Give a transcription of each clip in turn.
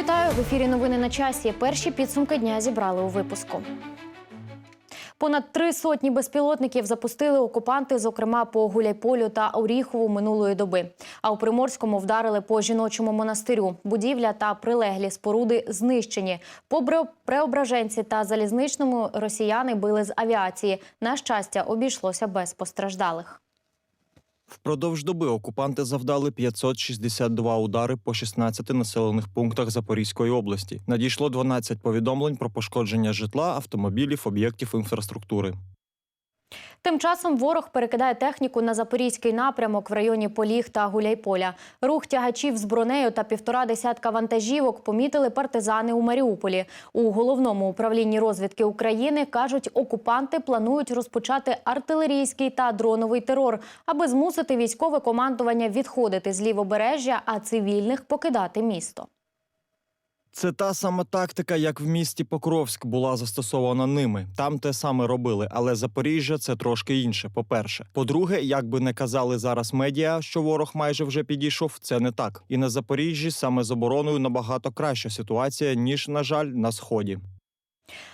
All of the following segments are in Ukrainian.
Вітаю в ефірі. Новини на часі. Перші підсумки дня зібрали у випуску. Понад три сотні безпілотників запустили окупанти, зокрема по Гуляйполю та Оріхову минулої доби. А у Приморському вдарили по жіночому монастирю. Будівля та прилеглі споруди знищені. По Преображенці та залізничному росіяни били з авіації. На щастя, обійшлося без постраждалих. Впродовж доби окупанти завдали 562 удари по 16 населених пунктах Запорізької області. Надійшло 12 повідомлень про пошкодження житла, автомобілів, об'єктів інфраструктури. Тим часом ворог перекидає техніку на запорізький напрямок в районі Поліг та Гуляйполя. Рух тягачів з бронею та півтора десятка вантажівок помітили партизани у Маріуполі. У головному управлінні розвідки України кажуть, окупанти планують розпочати артилерійський та дроновий терор, аби змусити військове командування відходити з лівобережжя, а цивільних покидати місто. Це та сама тактика, як в місті Покровськ була застосована ними. Там те саме робили, але Запоріжжя це трошки інше. По-перше, по-друге, як би не казали зараз медіа, що ворог майже вже підійшов, це не так. І на Запоріжжі саме з обороною набагато краща ситуація ніж, на жаль, на сході.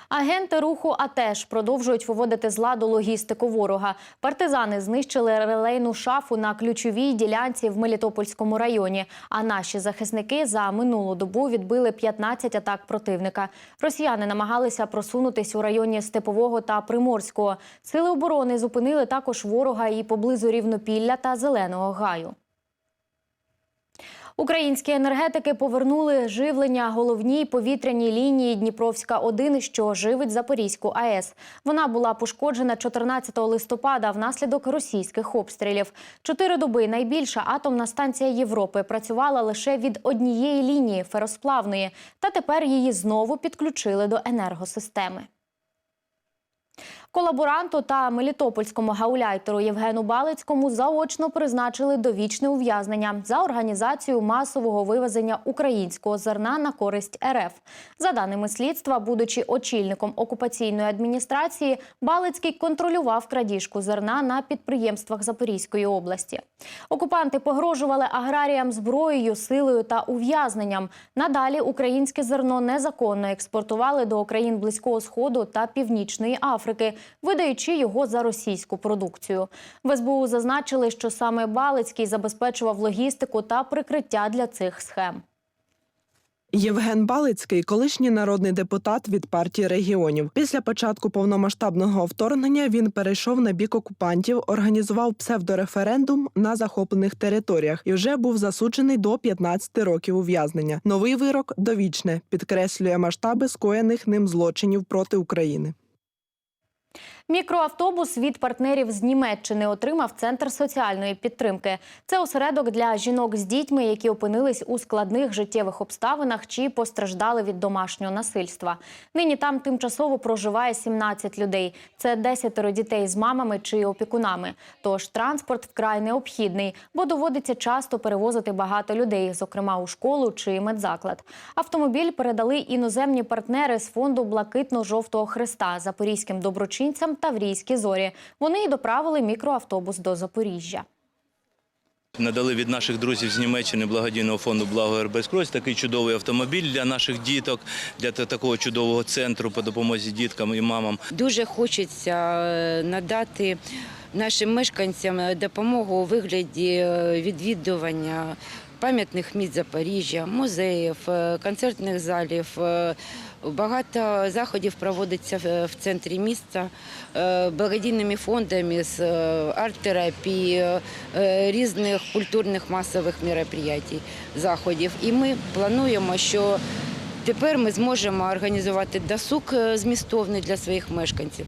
Агенти руху АТЕШ продовжують виводити з ладу логістику ворога. Партизани знищили релейну шафу на ключовій ділянці в Мелітопольському районі. А наші захисники за минулу добу відбили 15 атак противника. Росіяни намагалися просунутись у районі Степового та Приморського. Сили оборони зупинили також ворога і поблизу Рівнопілля та Зеленого гаю. Українські енергетики повернули живлення головній повітряній лінії Дніпровська 1 що живить Запорізьку АЕС. Вона була пошкоджена 14 листопада внаслідок російських обстрілів. Чотири доби найбільша атомна станція Європи працювала лише від однієї лінії феросплавної, та тепер її знову підключили до енергосистеми. Колаборанту та мелітопольському гауляйтеру Євгену Балицькому заочно призначили довічне ув'язнення за організацію масового вивезення українського зерна на користь РФ. За даними слідства, будучи очільником окупаційної адміністрації, Балицький контролював крадіжку зерна на підприємствах Запорізької області. Окупанти погрожували аграріям зброєю, силою та ув'язненням. Надалі українське зерно незаконно експортували до країн Близького Сходу та Північної Африки, видаючи його за російську продукцію. В СБУ зазначили, що саме Балицький забезпечував логістику та прикриття для цих схем. Євген Балицький, колишній народний депутат від партії регіонів. Після початку повномасштабного вторгнення він перейшов на бік окупантів, організував псевдореферендум на захоплених територіях і вже був засуджений до 15 років ув'язнення. Новий вирок довічне підкреслює масштаби скоєних ним злочинів проти України. Мікроавтобус від партнерів з Німеччини отримав центр соціальної підтримки. Це осередок для жінок з дітьми, які опинились у складних життєвих обставинах чи постраждали від домашнього насильства. Нині там тимчасово проживає 17 людей. Це 10 дітей з мамами чи опікунами. Тож транспорт вкрай необхідний, бо доводиться часто перевозити багато людей, зокрема у школу чи медзаклад. Автомобіль передали іноземні партнери з фонду Блакитно-жовтого хреста запорізьким доброчинцям Таврійські зорі. Вони й доправили мікроавтобус до Запоріжжя. Надали від наших друзів з Німеччини благодійного фонду Благо Ербескрось такий чудовий автомобіль для наших діток, для та- такого чудового центру по допомозі діткам і мамам. Дуже хочеться е, надати нашим мешканцям допомогу у вигляді е, відвідування пам'ятних місць Запоріжжя, музеїв, е, концертних залів. Е, Багато заходів проводиться в- центрі міста е, благодійними фондами з арт-терапії, різних культурних масових мероприятий, заходів. І ми плануємо, що тепер ми зможемо організувати досуг змістовний для своїх мешканців.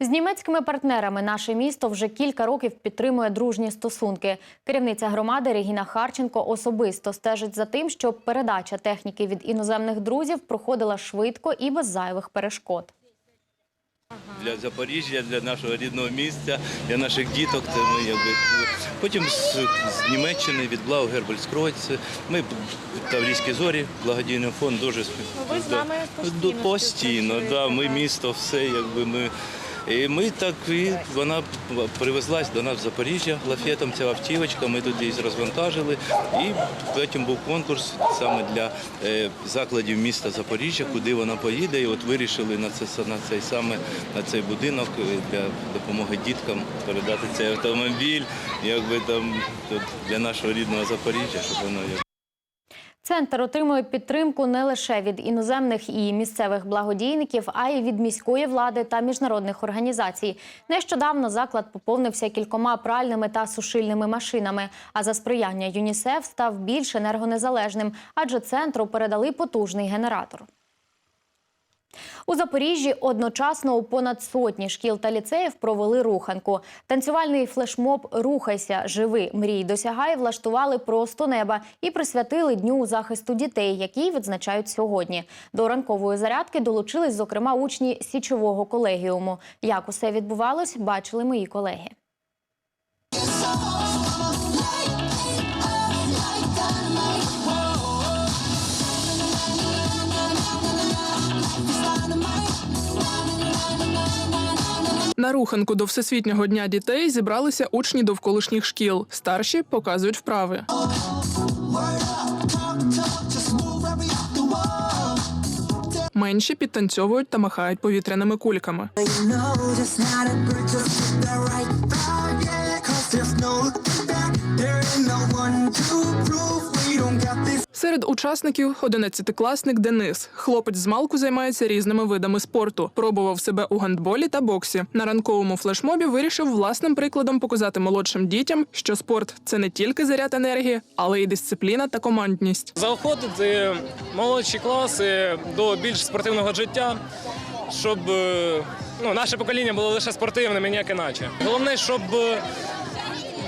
З німецькими партнерами наше місто вже кілька років підтримує дружні стосунки. Керівниця громади Регіна Харченко особисто стежить за тим, щоб передача техніки від іноземних друзів проходила швидко і без зайвих перешкод. Для Запоріжжя, для нашого рідного місця, для наших діток. Це ми якби потім з, з Німеччини від Благо Гербельскройц. Ми Таврійські зорі, благодійний фонд дуже спів- Ви з нами Да. постійно постійно. Да, ми місто, все якби ми. І ми так і вона привезлась до нас в Запоріжжя лафетом, ця автівочка. Ми тут її розвантажили. І потім був конкурс саме для е, закладів міста Запоріжжя, куди вона поїде. І от вирішили на це на цей саме на цей будинок е, для допомоги діткам передати цей автомобіль, якби там для нашого рідного Запоріжжя, щоб воно як. Центр отримує підтримку не лише від іноземних і місцевих благодійників, а й від міської влади та міжнародних організацій. Нещодавно заклад поповнився кількома пральними та сушильними машинами. А за сприяння ЮНІСЕФ став більш енергонезалежним, адже центру передали потужний генератор. У Запоріжжі одночасно у понад сотні шкіл та ліцеїв провели руханку. Танцювальний флешмоб Рухайся, живи, мрій, досягай влаштували просто неба і присвятили дню захисту дітей, який відзначають сьогодні. До ранкової зарядки долучились, зокрема, учні січового колегіуму. Як усе відбувалось, бачили мої колеги. На руханку до Всесвітнього дня дітей зібралися учні довколишніх шкіл. Старші показують вправи. Менші підтанцьовують та махають повітряними кульками. Серед учасників 11-класник Денис. Хлопець з малку займається різними видами спорту. Пробував себе у гандболі та боксі. На ранковому флешмобі вирішив власним прикладом показати молодшим дітям, що спорт це не тільки заряд енергії, але й дисципліна та командність. заохотити молодші класи до більш спортивного життя, щоб е, ну, наше покоління було лише спортивним і ніяк іначе. Головне, щоб е,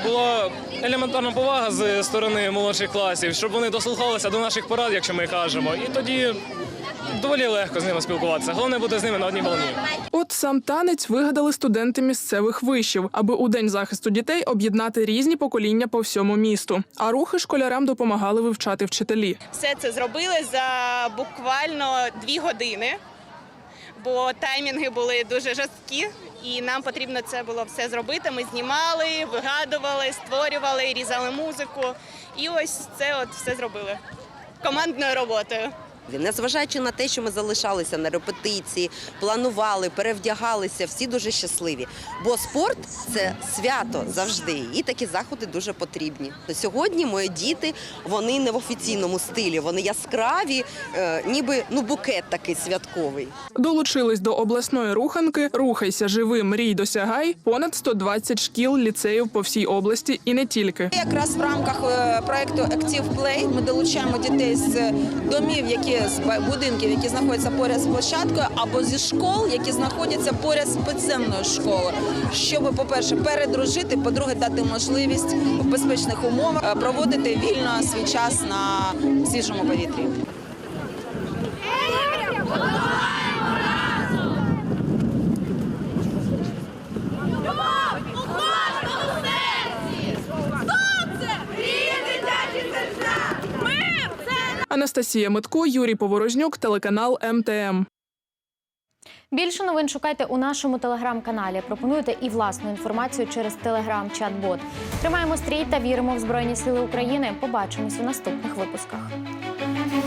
була елементарна повага з сторони молодших класів, щоб вони дослухалися до наших порад, якщо ми кажемо, і тоді доволі легко з ними спілкуватися. Головне бути з ними на одній волні. От сам танець вигадали студенти місцевих вишів, аби у день захисту дітей об'єднати різні покоління по всьому місту. А рухи школярам допомагали вивчати вчителі. Все це зробили за буквально дві години, бо таймінги були дуже жорсткі, і нам потрібно це було все зробити. Ми знімали, вигадували, створювали, різали музику. І ось це от все зробили командною роботою. Незважаючи на те, що ми залишалися на репетиції, планували, перевдягалися, всі дуже щасливі. Бо спорт це свято завжди, і такі заходи дуже потрібні. Сьогодні мої діти вони не в офіційному стилі, вони яскраві, е, ніби ну букет такий святковий. Долучились до обласної руханки Рухайся, живи, мрій, досягай понад 120 шкіл, ліцеїв по всій області і не тільки. Якраз в рамках е, проекту Active Play ми долучаємо дітей з домів, які з будинків, які знаходяться поряд з площадкою, або зі школ, які знаходяться поряд з підземною школою, щоб, по-перше, передружити, по-друге, дати можливість в безпечних умовах е, проводити вільно свій час на свіжому повітрі. Анастасія Митко, Юрій Поворожнюк, телеканал МТМ. Більше новин шукайте у нашому телеграм-каналі. Пропонуйте і власну інформацію через телеграм-чат-бот. Тримаємо стрій та віримо в Збройні Сили України. Побачимось у наступних випусках.